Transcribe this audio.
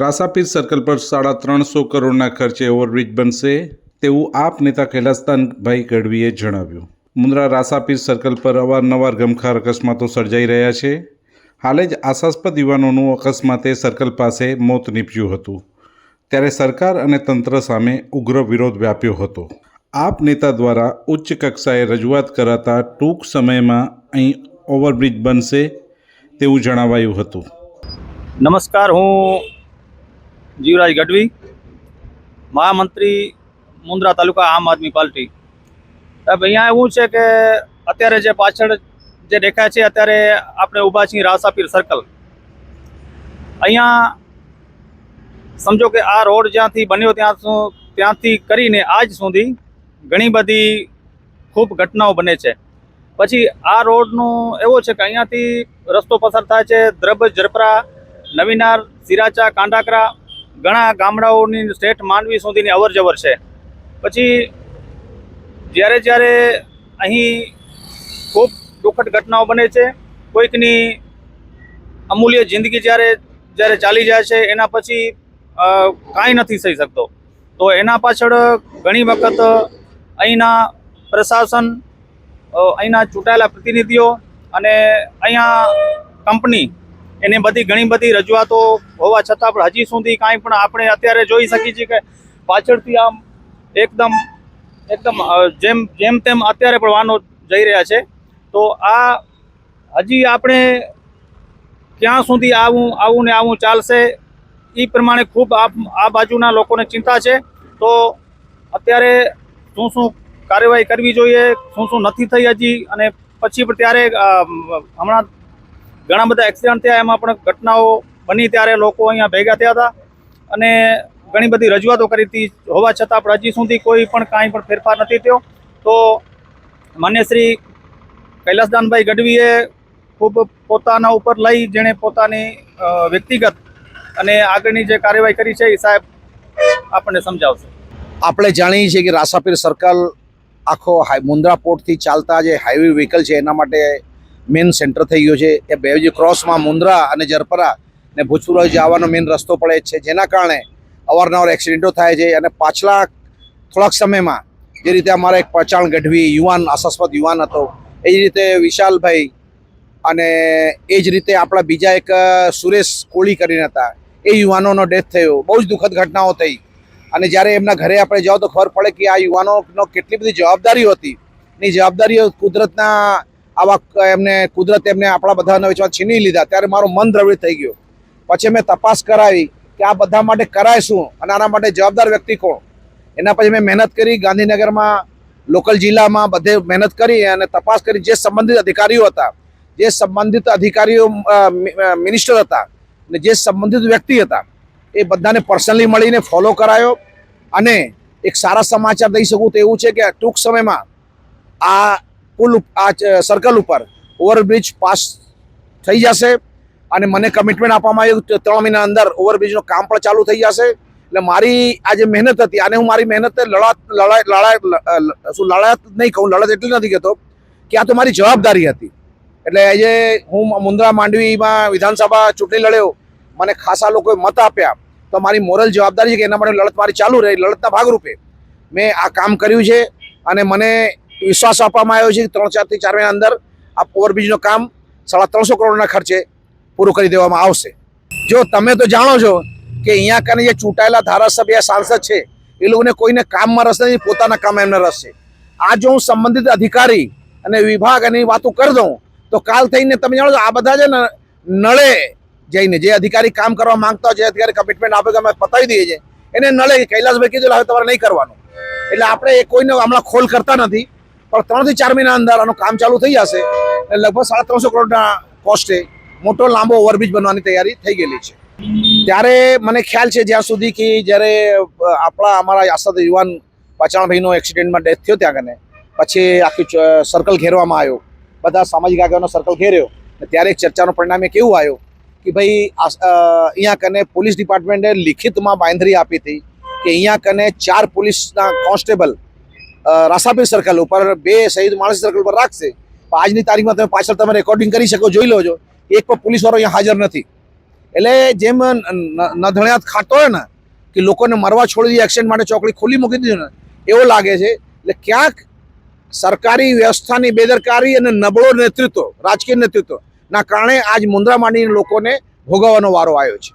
રાસાપીર circle પર સાડા ત્રણસો કરોડના ખર્ચે ઓવરબ્રિજ બનશે તેવું આપ નેતા કૈલાસદાનભાઈ ગઢવીએ જણાવ્યું. મુન્દ્રા રાસાપીર સર્કલ પર અવારનવાર ગમખાર અકસ્માતો સર્જાઈ રહ્યા છે. હાલે જ આશાસ્પદ યુવાનોનું અકસ્માતે સર્કલ પાસે મોત નીપજ્યું હતું. ત્યારે સરકાર અને તંત્ર સામે ઉગ્ર વિરોધ વ્યાપ્યો હતો. આપ નેતા દ્વારા ઉચ્ચ કક્ષાએ રજૂઆત કરાતા ટૂંક સમયમાં અહીં ઓવરબ્રિજ બનશે તેવું જણાવાયું હતું. નમસ્કાર, હું જીવરાજ ગઢવી, મહામંત્રી મુન્દ્રા તાલુકા આમ આદમી પાર્ટી. સાહેબ, અહીંયા એવું છે કે અત્યારે જે પાછળ જે દેખાય છે, અત્યારે આપણે ઊભા છીએ રાસાપીર સર્કલ અહીંયા સમજો કે આ રોડ જ્યાંથી બન્યો ત્યાં ત્યાંથી કરીને આજ સુધી ઘણી બધી ખૂબ ઘટનાઓ બને છે. પછી આ રોડનું એવો છે કે અહીંયાથી રસ્તો પસાર થાય છે દ્રબ ઝરપરા, નવીનાર, સિરાચા, કાંડાકરા ઘણા ગામડાઓની સ્ટેટ માંડવી સુધીની અવર જવર છે. પછી જ્યારે જ્યારે અહીં ખૂબ દુઃખદ ઘટનાઓ બને છે, કોઈકની અમૂલ્ય જિંદગી જ્યારે જ્યારે ચાલી જાય છે, એના પછી કાંઈ નથી થઈ શકતો. તો એના પાછળ ઘણી વખત અહીંના પ્રશાસન અહીંના ચૂંટાયેલા પ્રતિનિધિઓ અને અહીંયા કંપની એની બધી ઘણી બધી રજૂઆતો હોવા છતાં પણ હજી સુધી કાંઈ પણ આપણે અત્યારે જોઈ શકીએ છીએ કે પાછળથી આમ એકદમ એકદમ જેમ જેમ તેમ અત્યારે પણ વાહનો જઈ રહ્યા છે. તો આ હજી આપણે ક્યાં સુધી આવું આવું ને આવું ચાલશે એ પ્રમાણે ખૂબ આ બાજુના લોકોને ચિંતા છે. તો અત્યારે શું શું કાર્યવાહી કરવી જોઈએ, શું શું નથી થઈ હજી, અને પછી પણ ત્યારે હમણાં ઘણા બધા એક્સિડન્ટ થયા, એમાં પણ ઘટનાઓ બની ત્યારે લોકો અહીંયા ભેગા થયા હતા. અને ઘણી બધી રજૂઆતો કરી હતી. હોવા છતાં પણ હજી સુધી કોઈ પણ કાંઈ પણ ફેરફાર નથી થયો. તો માન્ય શ્રી કૈલાસદાનભાઈ ગઢવીએ ખૂબ પોતાના ઉપર લઈ જેણે પોતાની વ્યક્તિગત અને આગળની જે કાર્યવાહી કરી છે એ સાહેબ આપણને સમજાવશે. આપણે જાણીએ છીએ કે રાસાપીર સર્કલ આખો હાઈ મુન્દ્રા પોર્ટથી ચાલતા જે હાઈવે વ્હીકલ છે, એના માટે મેઇન સેન્ટર થઈ ગયું છે, એ બે જે ક્રોસમાં મુન્દ્રા અને જરપરા ને ભૂજપુર જવાનો મેઇન રસ્તો પડે છે, જેના કારણે અવારનવાર એક્સિડન્ટો થાય છે અને પાછલા થોડાક સમયમાં જે રીતે અમારા એક પચાણ ગઢવી યુવાન, આશાસ્પદ યુવાન હતો, એ જ રીતે વિશાલભાઈ અને એ જ રીતે આપણા બીજા એક સુરેશ કોળી કરીને હતા, એ યુવાનોનો ડેથ થયો, બહુ જ દુઃખદ ઘટનાઓ થઈ. અને જ્યારે એમના ઘરે આપણે જાઓ તો ખબર પડે કે આ યુવાનોનો કેટલી બધી જવાબદારીઓ હતી. એની જવાબદારીઓ કુદરતના આવા એમને કુદરત એમને આપણા બધાના વિચમાં છીની લીધા. ત્યારે મારું મન દ્રવિડ થઈ ગયું. પછી મેં તપાસ કરાવી કે આ બધા માટે કરાય શું અને આના માટે જવાબદાર વ્યક્તિ કોણ? એના પછી મેં મહેનત કરી ગાંધીનગરમાં, લોકલ જિલ્લામાં બધે મહેનત કરી અને તપાસ કરી જે સંબંધિત અધિકારીઓ હતા, જે સંબંધિત અધિકારીઓ મિનિસ્ટર હતા અને જે સંબંધિત વ્યક્તિ હતા, એ બધાને પર્સનલી મળીને ફોલો કરાયો અને એક સારા સમાચાર દઈ શકું તો એવું છે કે ટૂંક સમયમાં આ પુલ આ સર્કલ ઉપર. ઓવરબ્રિજ પાસ થઈ જશે અને મને કમિટમેન્ટ આપવામાં આવ્યું ત્રણ મહિના અંદર ઓવરબ્રિજનું કામ પણ ચાલુ થઈ જશે. એટલે મારી આ જે મહેનત હતી, આને હું મારી મહેનત લડાત, લડાય લડાય શું લડાત નહીં કહું, લડત એટલી નથી કહેતો, કે આ તો મારી જવાબદારી હતી. એટલે આજે હું મુન્દ્રા માંડવીમાં વિધાનસભા ચૂંટણી લડ્યો, મને ખાસા લોકોએ મત આપ્યા, તો મારી મોરલ જવાબદારી છે કે એના માટે લડત મારી ચાલુ રહી, લડતના ભાગરૂપે. મેં આ કામ કર્યું છે અને મને વિશ્વાસ આપવામાં આવ્યો છે ત્રણ ચારથી ચાર મહિના અંદર આ ઓવરબ્રિજનું કામ સાડા ત્રણસો કરોડના ખર્ચે પૂરું કરી દેવામાં આવશે. જો તમે તો જાણો છો કે અહીંયા કને જે ચૂંટાયેલા ધારાસભ્ય, સાંસદ છે, એ લોકોને કોઈને કામમાં રસ નથી, પોતાના કામ એમને રસ છે. આ જો હું સંબંધિત અધિકારી અને વિભાગ અને વાતો કરી દઉં, તો કાલ થઈને તમે જાણો છો આ બધા છે ને નળે જઈને જે અધિકારી કામ કરવા માંગતા હોય, જે અધિકારી કમિટમેન્ટ આપે અમે પતાવી દઈએ છીએ, એને નળે કૈલાસભાઈ કીધું હવે તમારે નહીં કરવાનું. એટલે આપણે એ કોઈને હમણાં ખોલ કરતા નથી. પણ ત્રણથી ચાર મહિના અંદર આનું કામ ચાલુ થઈ જશે એટલે લગભગ સાડા ત્રણસો કરોડના કોસ્ટે મોટો લાંબો ઓવરબ્રિજ બનવાની તૈયારી થઈ ગયેલી છે. ત્યારે મને ખ્યાલ છે જ્યાં સુધી કે જ્યારે આપણા, અમારા આસાદ યુવાન પચાણભાઈનો એક્સિડન્ટમાં ડેથ થયો ત્યાં કને, પછી આખી સર્કલ ઘેરવામાં આવ્યો. બધા સામાજિક આગેવાનો સર્કલ ઘેર્યો. અને ત્યારે એક ચર્ચાનો પરિણામે કેવું આવ્યું કે ભાઈ અહીંયા કને પોલીસ ડિપાર્ટમેન્ટે લિખિતમાં બાંધરી આપી હતી કે અહીંયા કને ચાર પોલીસના કોન્સ્ટેબલ રાસાપીર સર્કલ ઉપર બે શહીદ માણસ સર્કલ ઉપર રાખશે. આજની તારીખમાં તમે પાછળ તમે રેકોર્ડિંગ કરી શકો, જોઈ લો છો એક પણ પોલીસવાળો અહીંયા હાજર નથી. એટલે જેમ નધણિયાત ખાતો હોય ને, કે લોકોને મરવા છોડી દીધી એક્સિડન્ટ માટે ચોકડી ખોલી મૂકી દીધી ને, એવું લાગે છે. એટલે ક્યાંક સરકારી વ્યવસ્થાની બેદરકારી અને નબળો નેતૃત્વ, રાજકીય નેતૃત્વ ના કારણે આજ મુન્દ્રા માંડીને લોકોને ભોગવવાનો વારો આવ્યો છે.